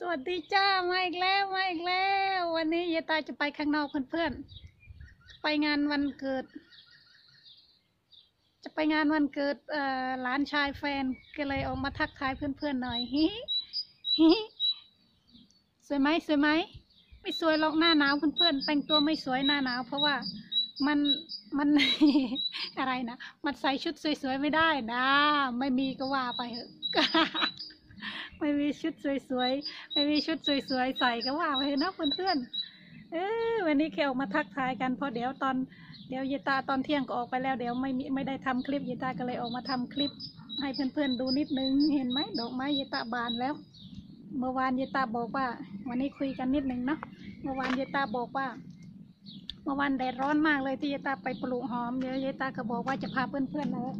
สวัสดีจ้ามาอีกแล้วมาอีกแล้ว วันนี้ยายตาจะไปข้างนอกเพื่อนๆไปงานวันเกิด จะไปงานวันเกิดเอ่อหลานชายแฟนก็เลยออกมาทักทายเพื่อนๆหน่อยฮิฮิสวยไหมสวยไหมไม่สวยหรอกหน้าหนาวเพื่อนๆแต่งตัวไม่สวยหน้าหนาว เพราะว่ามันมันอะไรนะมันใส่ชุดสวยๆไม่ได้นะ ไม่มีก็ว่าไปเถอะ ไม่มีชุดสวยๆ ไม่มีชุดสวยๆ ใส่ก็ว่าไปเถอะนะเพื่อนๆ เออวันนี้แค่ออกมาทักทายกันเพราะเดี๋ยวตอนเดี๋ยวเยตาตอนเที่ยงก็ออกไปแล้วเดี๋ยวไม่มีไม่ได้ทำคลิปเยตาก็เลยออกมาทำคลิป ให้เพื่อนๆดูนิดนึงเห็นไหมดอกไม้เยตาบานแล้ว เมื่อวานเยตาบอกว่า วันนี้คุยกันนิดนึงเนาะเมื่อวานเยตาบอกว่าเมื่อวานแดดร้อนมากเลยที่เยตาไปปลูกหอมเดี๋ยวเยตาก็บอกว่าจะพาเพื่อนๆนะ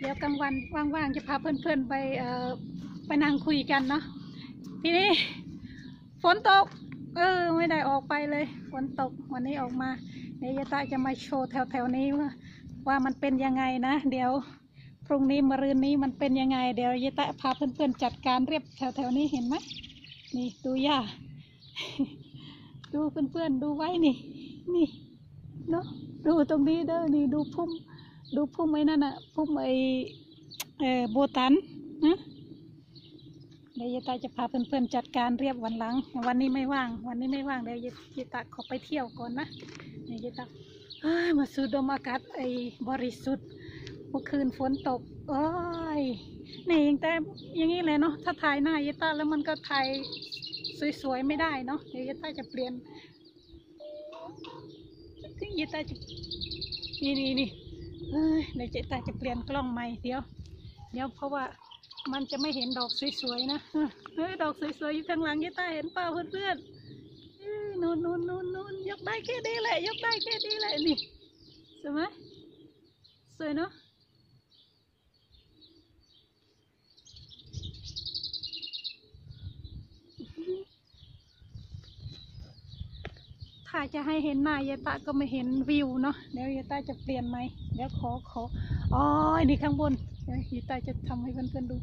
เดี๋ยวกลางวันว่างๆจะพาเพื่อนๆไปเอ่อ ไปนั่งคุยกันเนาะทีนี้ฝนตก เออ ไม่ได้ออกไปเลย ฝนตกวันนี้ออกมาเดี๋ยวยายตาจะมาโชว์แถวๆนี้ว่าว่ามันเป็นยังไงนะ เดี๋ยวพรุ่งนี้มะรืนนี้มันเป็นยังไง เดี๋ยวยายตาพาเพื่อนๆจัดการเรียบแถวๆนี้เห็นไหมนี่ดูย่าดูเพื่อนๆดูไว้นี่ นี่เนาะดูตรงนี้เด้อนี่ดูพุ่ม ดูพุ่มไอ้นั่นอะพุ่มไอ้เออโบตันนะ เดี๋ยวยายตาจะพาเพื่อนๆจัดการเรียบวันหลัง วันนี้ไม่ว่าง วันนี้ไม่ว่างเดี๋ยวยายตาขอไปเที่ยวก่อนนะเดี๋ยวยายตามาสูดดมอากาศไอ้บริสุทธิ์เมื่อคืนฝนตกโอ้ยนี่ยังแต่อย่างนี้เลยเนาะถ้าถ่ายหน้ายายตาแล้วมันก็ถ่ายสวยๆไม่ได้เนาะเดี๋ยวยายตาจะเปลี่ยนยายตาจะนี่นี่นี่เอ้ยเดี๋ยวยายตาจะเปลี่ยนกล้องใหม่เดี๋ยวเดี๋ยวเพราะว่า มันจะไม่เห็นดอกสวยๆนะเฮ้ยดอกสวยๆอยู่ข้างหลังยี่ตาเห็นเปล่าเพื่อนๆนู่นนู่นนู่นนู่นยกได้แค่นี้แหละ ยกได้แค่นี้แหละนี่สวยไหมสวยเนาะถ้าจะให้เห็นหน้ายายตาก็ไม่เห็นวิวเนาะเดี๋ยวยายตาจะเปลี่ยนไหมเดี๋ยวขอขออ๋อนี่ข้างบน ยวยายตาจะทำให้เพื่อนๆดู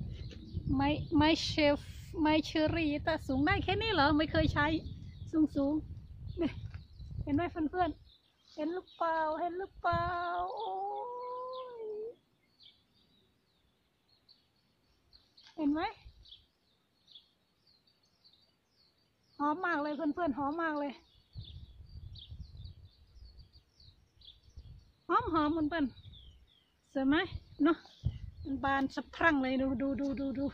ไม้ไม้เชฟไม้เชอรี่แต่สูงได้แค่นี้เหรอ ไม่เคยใช้ สูงสูงเห็นไหมเพื่อนๆ เห็นหรือเปล่า เห็นหรือเปล่า โอ้ยเห็นไหมหอมมากเลยเพื่อนๆ หอมมากเลย หอมหอมเพื่อนๆสวยไหมเนาะ บานสะพรั่งเลยดูดูดูดูดู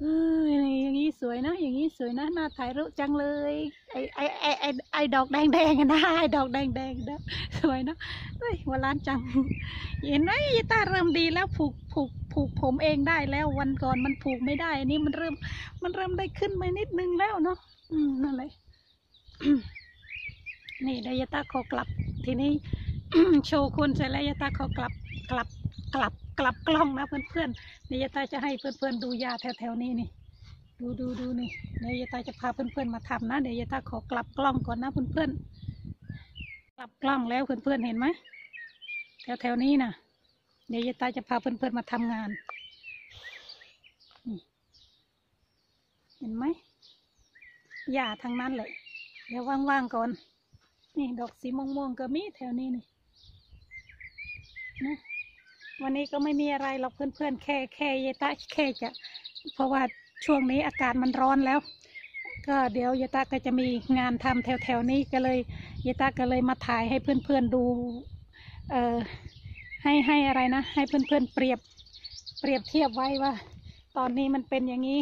เอ้ยอย่างนี้สวยนะ อย่างนี้สวยนะน่าถ่ายรูปจังเลย ไอไอไอไอไอดอกแดงแดงนะไอดอกแดงแดงนะสวยนะเฮ้ยหัวล้านจัง เห็นไหมยายตาเริ่มดีแล้วผูกผูกผูกผมเองได้แล้ววันก่อนมันผูกไม่ได้อันนี้มันเริ่ม มันเริ่มได้ขึ้นมานิดนึงแล้วเนาะอืมนั่นเลยนี่เดี๋ยาตาขอกลับ ทีนี้โชว์คุณเสร็จแล้วยายตาขอกลับกลับกลับ กลับกล้องนะเพื่อนๆเดี๋ยวยายตาจะให้เพื่อนๆดูยาแถวๆนี้นี่ ดูดูดูนี่เดี๋ยวยายตาจะพาเพื่อนๆมาทำนะเดี๋ยวยายตาขอกลับกล้องก่อนนะเพื่อนๆกลับกล้องแล้วเพื่อนๆเห็นไหมแถวๆนี้นะเดี๋ยวยายตาจะพาเพื่อนๆมาทำงานเห็นไหมหญ้าทางนั้นเลยเดี๋ยวว่างๆก่อน นี่ดอกสีม่วงๆก็มีแถวนี้นี่นะ วันนี้ก็ไม่มีอะไรหรอกเพื่อนๆแค่แค่เยตาแค่จะเพราะว่าช่วงนี้อากาศมันร้อนแล้ว ก็เดี๋ยวเยตาก็จะมีงานทำแถวๆนี้ก็เลยเยตาก็เลยมาถ่ายให้เพื่อนๆดูเอ่อให้ให้อะไรนะ ให้เพื่อนๆเปรียบเปรียบเทียบไว้ว่า ตอนนี้มันเป็นอย่างนี้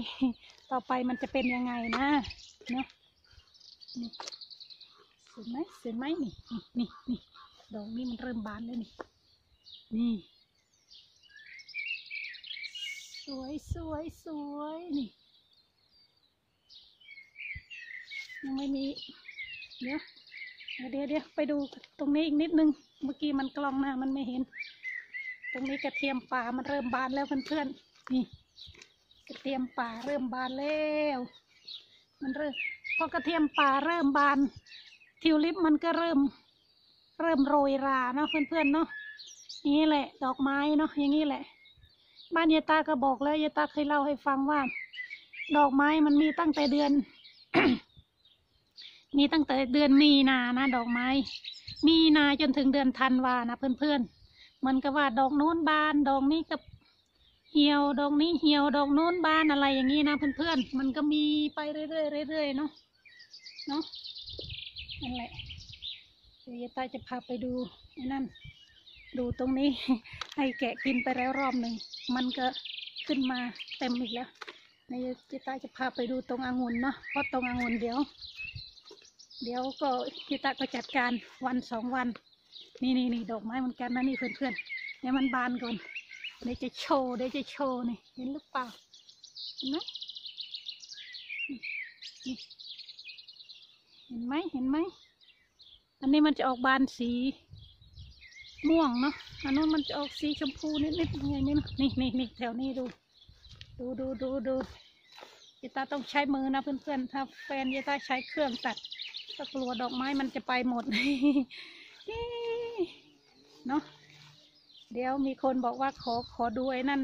ต่อไปมันจะเป็นยังไงนะเนาะนี่สวยไหมสวยไหมนี่นี่นี่นี่ดอกนี้มันเริ่มบานแล้วนี่นี่ สวยสวยสวยนี่ยังไม่มีเดี๋ยวเดี๋ยวเดี๋ยวไปดูตรงนี้อีกนิดนึง เมื่อกี้มันกล้องหน้ามันไม่เห็น ตรงนี้กระเทียมป่ามันเริ่มบานแล้วเพื่อนๆนี่กระเทียมป่าเริ่มบานแล้ว มันเริ่มพอกระเทียมป่าเริ่มบาน ทิวลิปมันก็เริ่ม เริ่มโรยราเนาะเพื่อนๆเนาะอย่างนี้แหละ ดอกไม้เนาะอย่างนี้แหละ บ้านยายตาก็บอกแล้วยายตาเคยเล่าให้ฟังว่า ดอกไม้มันมีตั้งแต่เดือน มีตั้งแต่เดือนมีนานะดอกไม้ มีนาจนถึงเดือนธันวานะเพื่อนๆมันก็ว่าดอกโน้นบานดอกนี้กับเหี่ยวดอกนี้เหี่ยวดอกโน้นบานอะไรอย่างนี้นะเพื่อนๆมันก็มีไปเรื่อยๆเรื่อยๆเนาะเนาะนั่นแหละเดี๋ยวยายตาจะพาไปดูนั่น ดูตรงนี้ ให้แกะกินไปแล้วรอบหนึ่งมันก็ขึ้นมาเต็มอีกแล้วในยายตาจะพาไปดูตรงองุ่นเนาะเพราะตรงองุ่นเดี๋ยว เดี๋ยวก็พี่ตาก็จัดการวันสองวัน นี่นี่นี่ดอกไม้เหมือนกันนะนี่เพื่อนๆเดี๋ยมันบานก่อนเดี๋ยวจะโชว์เดี๋ยวจะโชว์นี่เห็นหรือเปล่าเห็นไหมเห็นไหมเห็นไหมอันนี้มันจะออกบานสี ม่วงเนาะอันนู้นมันจะออกสีชมพูนิดนิดๆยังไงนี่นะนี่นี่นี่แถวนี้ดู ดูดูดูดูยายตาต้องใช้มือนะเพื่อนๆถ้าแฟนยายตาใช้เครื่องตัดก็กลัวดอกไม้มันจะไปหมดเนาะเดี๋ยวมีคนบอกว่าขอขอดูไอ้นั่น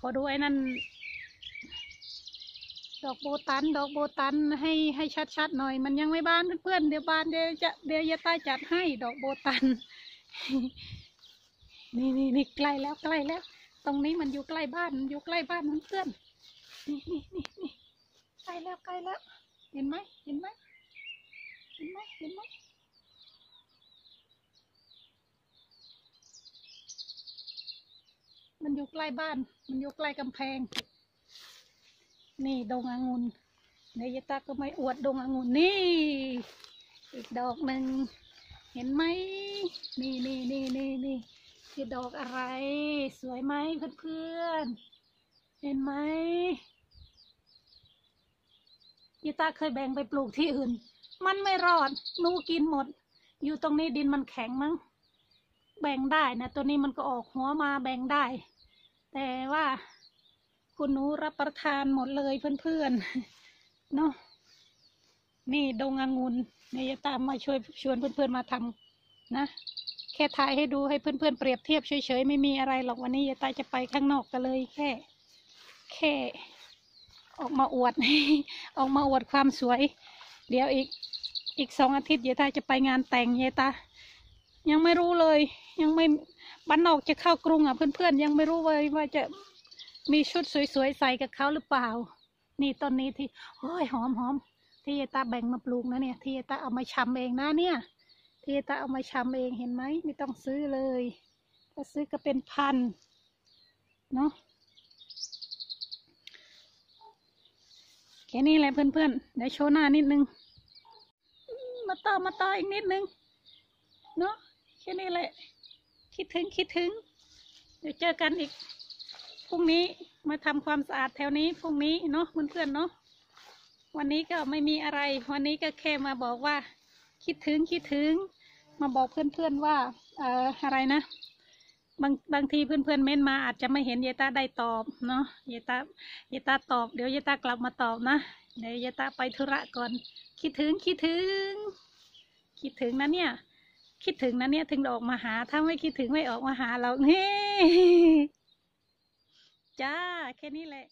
ขอดูไอ้นั่น ดอกโบตัน ดอกโบตันให้ให้ชัดๆหน่อย มันยังไม่บานเพื่อนๆเดี๋ยวบานเดี๋ยวจะเดี๋ยวยายต้จัดให้ดอกโบตัน นี่นี่นี่ใกล้แล้วใกล้แล้ว ตรงนี้มันอยู่ใกล้บ้านมันอยู่ใกล้บ้านเพื่อนนี่นี่นี่นี่ใกล้แล้วใกล้แล้ว เห็นไหมเห็นไหมเห็นไหมเห็นไหมมันอยู่ใกล้บ้าน มันอยู่ใกล้กำแพง นี่ดงองุ่นเนยยตาก็ไม่อวดดงองุ่นนี่ อีกดอกหนึ่ง เห็นไหมนี่นี่นี่นี่นี่คือดอกอะไร สวยไหมเพื่อนๆ เห็นไหมยตาเคยแบ่งไปปลูกที่อื่น มันไม่รอดหนูกินหมด อยู่ตรงนี้ดินมันแข็งมั้ง แบ่งได้นะ ตัวนี้มันก็ออกหัวมาแบ่งได้ แต่ว่า คุณหนูรับประทานหมดเลยเพื่อนๆ เนาะนี่ดงองุ่น เนี่ยจะตามมาช่วยชวนเพื่อนๆมาทำนะ แค่ถ่ายให้ดูให้เพื่อนๆเปรียบเทียบเฉยๆไม่มีอะไรหรอกวันนี้ยายตาจะไปข้างนอกกันเลยแค่ แค่ ออกมาอวด ออกมาอวดความสวย เดี๋ยวอีกอีกสองอาทิตย์ยายตาจะไปงานแต่งยายตายังไม่รู้เลย ยังไม่บ้านนอกจะเข้ากรุงอะ เพื่อนๆยังไม่รู้เลยว่าจะมีชุดสวยๆใส่กับเขาหรือเปล่า นี่ต้นนี้ที่โอ้ยหอมหอม ที่ยายตาแบ่งมาปลูกนะเนี่ย ที่ยายตาเอามาชำเองนะเนี่ย ที่ยายตาเอามาชำเองเห็นไหมไม่ต้องซื้อเลยถ้าซื้อก็เป็นพันเนาะแค่นี้แหละเพื่อนๆเดี๋ยวโชว์หน้านิดนึง มาต่อมาต่ออีกนิดนึงเนาะแค่นี้แหละ คิดถึงคิดถึง เดี๋ยวเจอกันอีกพรุ่งนี้มาทำความสะอาดแถวนี้พรุ่งนี้เนาะเพื่อนๆเนาะ วันนี้ก็ไม่มีอะไร วันนี้ก็แค่มาบอกว่า คิดถึงคิดถึง มาบอกเพื่อนๆว่าเอ่ออะไรนะ บางบางทีเพื่อนๆเม้นมาอาจจะไม่เห็นเยตาได้ตอบเนาะเยตาเยตาตอบเดี๋ยวเยตากลับมาตอบนะเดี๋ยวเยตาไปธุระก่อน คิดถึงคิดถึง คิดถึงนะเนี่ย คิดถึงนะเนี่ยถึงออกมาหา ถ้าไม่คิดถึงไม่ออกมาหาเราเฮ้จ้าแค่นี้แหละ